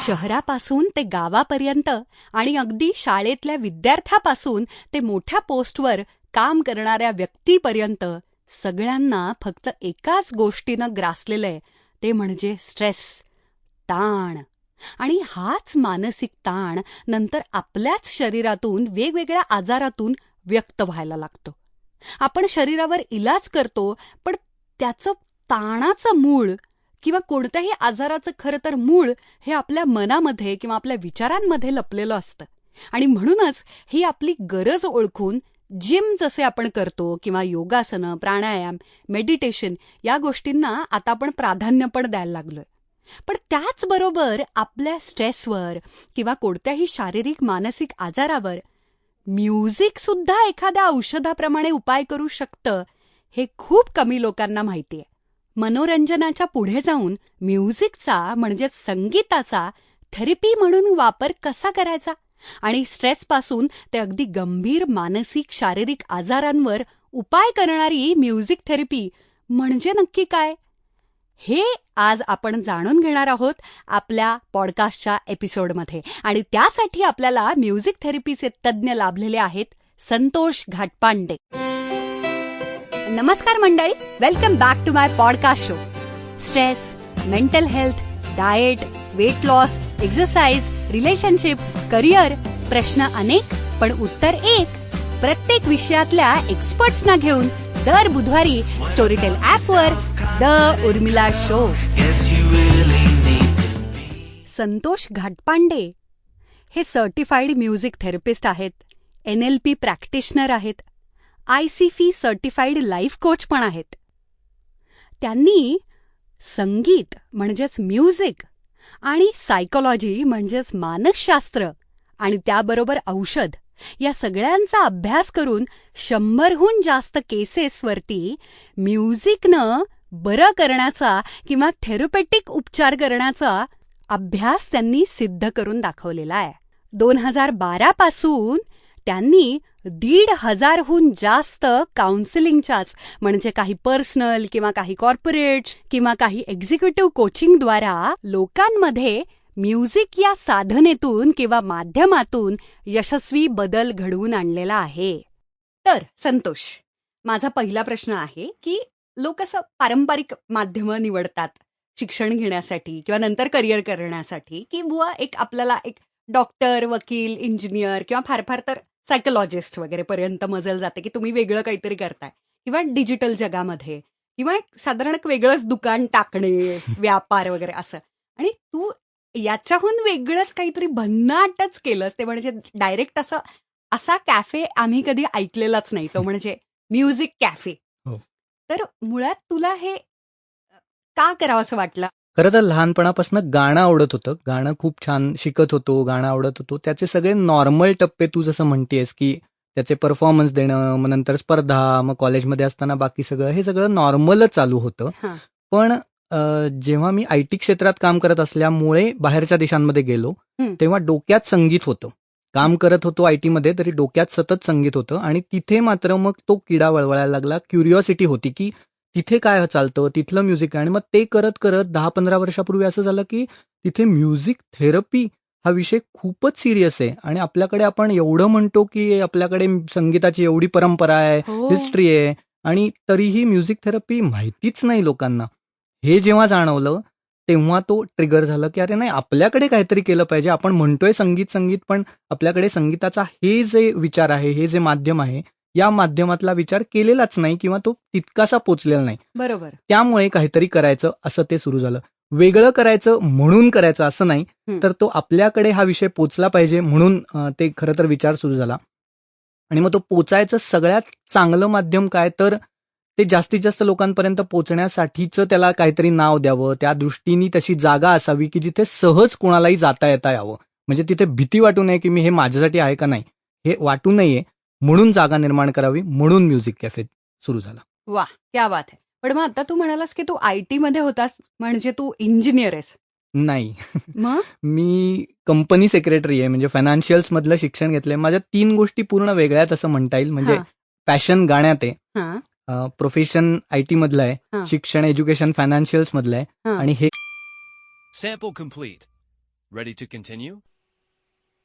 शहरापासून ते गावापर्यंत आणि अगदी शाळेतल्या विद्यार्थ्यापासून ते मोठ्या पोस्टवर काम करणाऱ्या व्यक्तीपर्यंत सगळ्यांना फक्त एकाच गोष्टीनं ग्रासलेलं आहे ते म्हणजे स्ट्रेस ताण. आणि हाच मानसिक ताण नंतर आपल्याच शरीरातून वेगवेगळ्या आजारातून व्यक्त व्हायला लागतो. आपण शरीरावर इलाज करतो पण त्याचं ताणाचं मूळ किंवा कोणत्याही आजाराचं खरं तर मूळ हे आपल्या मनामध्ये किंवा आपल्या विचारांमध्ये लपलेलं असतं. आणि म्हणूनच ही आपली गरज ओळखून जिम जसे आपण करतो किंवा योगासनं प्राणायाम मेडिटेशन या गोष्टींना आता आपण प्राधान्य पण द्यायला लागलोय. पण त्याचबरोबर आपल्या स्ट्रेसवर किंवा कोणत्याही शारीरिक मानसिक आजारावर म्युझिक सुद्धा एखाद्या औषधाप्रमाणे उपाय करू शकतं हे खूप कमी लोकांना माहिती आहे. मनोरंजनाच्या पुढे जाऊन म्युझिकचा म्हणजेच संगीताचा थेरपी म्हणून वापर कसा करायचा? आणि स्ट्रेसपासून ते अगदी गंभीर मानसिक शारीरिक आजारांवर उपाय करणारी म्युझिक थेरपी म्हणजे नक्की काय? हे आज आपण जाणून घेणार आहोत आपल्या पॉडकास्टच्या एपिसोडमध्ये. आणि त्यासाठी आपल्याला म्युझिक थेरपीचे तज्ज्ञ लाभलेले आहेत संतोष घाटपांडे. नमस्कार मंडळी welcome back to my podcast show stress mental health diet weight loss exercise relationship career प्रश्न अनेक पण उत्तर एक. प्रत्येक विषयातल्या एक्सपर्ट्सना घेऊन दर बुधवारी स्टोरीटेल वर द उर्मिला शो संतोष घाटपांडे हे सर्टिफाईड म्युझिक थेरपिस्ट आहेत एन एल पी प्रॅक्टिशनर आहेत. I C F certified life coach पण आहेत. त्यांनी संगीत म्हणजेच म्युझिक आणि सायकोलॉजी म्हणजेच मानसशास्त्र आणि त्याबरोबर औषध या सगळ्यांचा अभ्यास करून शंभरहून जास्त केसेसवरती म्युझिकनं बरं करण्याचा किंवा थेरपेटिक उपचार करण्याचा अभ्यास त्यांनी सिद्ध करून दाखवलेला आहे. दोन हजार बारा पासून त्यांनी दीड हजारहून जास्त काउन्सिलिंगच्याच म्हणजे काही पर्सनल किंवा काही कॉर्पोरेट किंवा काही एक्झिक्युटिव्ह कोचिंगद्वारा लोकांमध्ये म्युझिक या साधनेतून किंवा माध्यमातून यशस्वी बदल घडवून आणलेला आहे. तर संतोष माझा पहिला प्रश्न आहे की लोक असं पारंपरिक माध्यमं निवडतात शिक्षण घेण्यासाठी किंवा नंतर करिअर करण्यासाठी की बुवा एक आपल्याला एक डॉक्टर वकील इंजिनियर किंवा फार फार तर सायकोलॉजिस्ट वगैरे पर्यंत मजल जाते की तुम्ही वेगळं काहीतरी करताय. किंवा डिजिटल जगामध्ये. किंवा एक साधारण एक वेगळंच दुकान टाकणे व्यापार वगैरे असं. आणि तू याच्याहून वेगळंच काहीतरी भन्नाटच केलंस. ते म्हणजे डायरेक्ट असं असा कॅफे आम्ही कधी ऐकलेलाच नाही. तो म्हणजे म्युझिक कॅफे हो. तर मुळात तुला हे का करावं असं वाटलं? खरं तर लहानपणापासून गाणं आवडत होतं. गाणं खूप छान शिकत होतो गाणं आवडत होतो. त्याचे सगळे नॉर्मल टप्पे तू जसं म्हणतेस की त्याचे परफॉर्मन्स देणं मग नंतर स्पर्धा मग कॉलेजमध्ये असताना बाकी सगळं हे सगळं नॉर्मलच चालू होतं. पण जेव्हा मी आय टी क्षेत्रात काम करत असल्यामुळे बाहेरच्या देशांमध्ये गेलो. तेव्हा डोक्यात संगीत होतं. काम करत होतो आयमध्ये तरी डोक्यात सतत संगीत होतं. आणि तिथे मात्र मग तो किडा वळवळायला लागला. क्युरिओसिटी होती की तिथे काय चालतं तिथलं म्युझिक आणि मग ते करत करत दहा पंधरा वर्षापूर्वी असं झालं की तिथे म्युझिक थेरपी हा विषय खूपच सिरियस आहे. आणि आपल्याकडे आपण एवढं म्हणतो की आपल्याकडे संगीताची एवढी परंपरा आहे हो. हिस्ट्री आहे आणि तरीही म्युझिक थेरपी माहितीच नाही लोकांना. हे जेव्हा जाणवलं तेव्हा तो ट्रिगर झालं की अरे नाही आपल्याकडे काहीतरी केलं पाहिजे. आपण म्हणतोय संगीत संगीत पण आपल्याकडे संगीताचा हे जे विचार आहे हे जे माध्यम आहे या माध्यमातला विचार केलेलाच नाही किंवा तो तितकासा पोचलेला नाही. बरोबर. त्यामुळे काहीतरी करायचं असं ते सुरू झालं. वेगळं करायचं म्हणून करायचं असं नाही. तर तो आपल्याकडे हा विषय पोचला पाहिजे म्हणून ते खरं तर विचार सुरू झाला. आणि मग तो पोचायचं सगळ्यात चांगलं माध्यम काय तर ते जास्तीत जास्त लोकांपर्यंत पोचण्यासाठीचं त्याला काहीतरी नाव द्यावं त्या दृष्टीने तशी जागा असावी की जिथे सहज कोणालाही जाता येता यावं. म्हणजे तिथे भीती वाटू नये की मी हे माझ्यासाठी आहे का नाही. हे वाटू नये म्हणून जागा निर्माण करावी म्हणून म्युझिक कॅफे सुरू झाला. वा क्या बात आहे पण मग आता तू म्हणालास की तू आय टी मध्ये होतास म्हणजे तू इंजिनियर आहेस. नाही. मग? मी कंपनी सेक्रेटरी आहे म्हणजे फायनान्शियल्स मधलं शिक्षण घेतलंय. माझ्या तीन गोष्टी पूर्ण वेगळ्या आहेत असं म्हणता येईल. म्हणजे. पॅशन गाण्यात आहे. हा. प्रोफेशन आय टी मधलं. आहे. शिक्षण एज्युकेशन फायनान्शियल्स मधलं आहे. आणि हे Sample complete. Ready to continue?